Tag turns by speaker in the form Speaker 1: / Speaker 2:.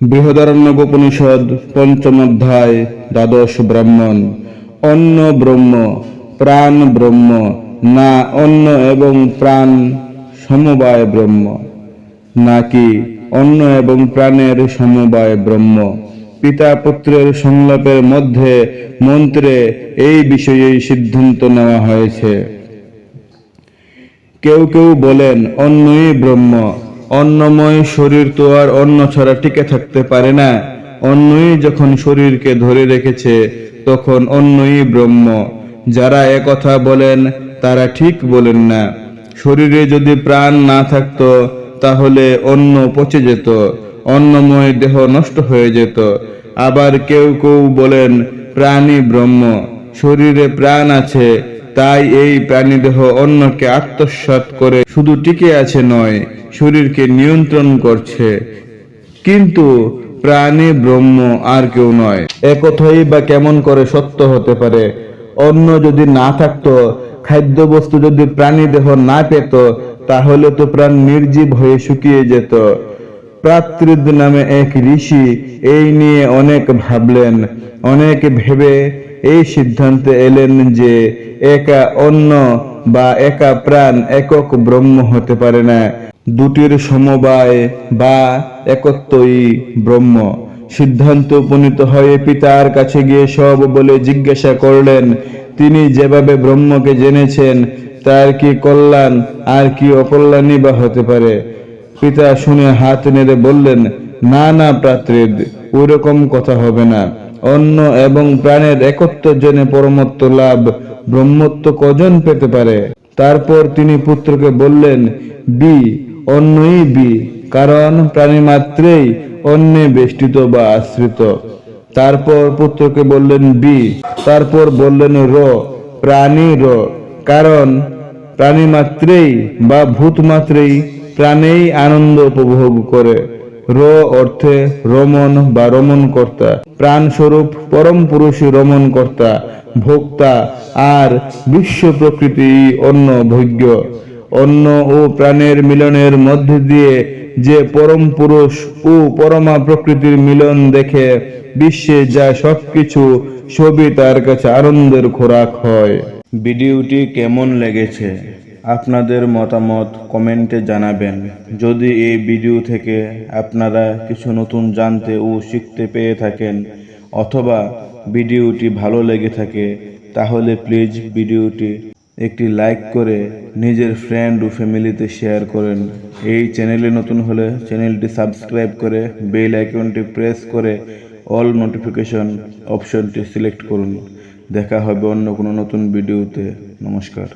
Speaker 1: বৃহদারণ্যক উপনিষদ পঞ্চম অধ্যায়, দ্বাদশ ব্রাহ্মণ। অন্ন ব্রহ্ম, প্রাণ ব্রহ্ম, না অন্ন এবং প্রাণ সমবায় ব্রহ্ম। নাকি অন্ন এবং প্রাণের সমবায় ব্রহ্ম। পিতা পুত্রের সংলাপের মধ্যে মন্ত্রে এই বিষয়েই সিদ্ধান্ত নেওয়া হয়েছে। কেউ কেউ বলেন অন্নই ব্রহ্ম। অন্নময় শরীর তো আর অন্ন ছাড়া টিকে থাকতে পারে না। অন্নই যখন শরীরকে ধরে রেখেছে, তখন অন্নই ব্রহ্ম। যারা একথা বলেন, তারা ঠিক বলেন না। শরীরে যদি প্রাণ না থাকতো, তাহলে অন্ন পচে যেত, অন্নময় দেহ নষ্ট হয়ে যেত। আবার কেউ কেউ বলেন প্রাণী ব্রহ্ম। শরীরে প্রাণ আছে তাই এই প্রাণীদেহ অন্যকে আত্মসাৎ করে শুধু টিকে আছে নয়, শরীরকে নিয়ন্ত্রণ করছে। কিন্তু প্রাণী, ব্রহ্ম আর কেউ নয়। একথাই বা কেমন করে সত্য হতে পারে? অন্য যদি না থাকতো, খাদ্যবস্তু যদি প্রাণী দেহ না পেত, তাহলে তো প্রাণ নির্জীব হয়ে শুকিয়ে যেত। প্রাতৃদ নামে এক ঋষি এই নিয়ে অনেক ভাবলেন। অনেক ভেবে এই সিদ্ধান্তে এলেন যে একা অন্য বা একা প্রাণ একক ব্রহ্ম হতে পারে না। দুটির সমবায় বা একত্বই ব্রহ্ম। সিদ্ধান্ত উপনীত হয়ে পিতার কাছে গিয়ে সব বলে জিজ্ঞাসা করলেন, তিনি যেভাবে ব্রহ্মকে জেনেছেন, তার কি কল্যাণ আর কি অকল্যাণই বা হতে পারে? পিতা শুনে হাত নেড়ে বললেন, না না প্রাতৃদ ওরকম কথা হবে না। অন্য এবং প্রাণের একত্ব জেনে পরমত্ব লাভ ব্রহ্মত্ব কজন পেতে পারে? তারপর তিনি পুত্রকে বললেন, বি, অন্যই বি, কারণ প্রাণী মাত্রেই অন্যে বেষ্টিত বা আশ্রিত। তারপর পুত্রকে বললেন, বি। তারপর বললেন, র, প্রাণী র, কারণ প্রাণী মাত্রেই বা ভূত মাত্রেই প্রাণেই আনন্দ উপভোগ করে। র অর্থে রমন বা রমন কর্তা প্রাণ স্বরূপ পরম পুরুষই রমন কর্তা ভোক্তা আর বিশ্ব প্রকৃতি অন্য ভোগ্য। অন্য ও প্রাণের মিলনের মধ্যে দিয়ে যে পরম পুরুষ ও পরমা প্রকৃতির মিলন দেখে বিশ্বে যা সবকিছু, সবই তার কাছে আনন্দের খোরাক হয়। ভিডিওটি কেমন লেগেছে? আপনাদের মতামত কমেন্টে জানাবেন। যদি এই ভিডিও থেকে আপনারা কিছু নতুন জানতে ও শিখতে পেয়ে থাকেন, অথবা ভিডিওটি ভালো লেগে থাকে, তাহলে প্লিজ ভিডিওটি একটি লাইক করে নিজের ফ্রেন্ড ও ফ্যামিলিতে শেয়ার করেন। এই চ্যানেলে নতুন হলে চ্যানেলটি সাবস্ক্রাইব করে বেল আইকনটি প্রেস করে অল নোটিফিকেশন অপশনটি সিলেক্ট করুন। দেখা হবে অন্য কোনো নতুন ভিডিওতে। নমস্কার।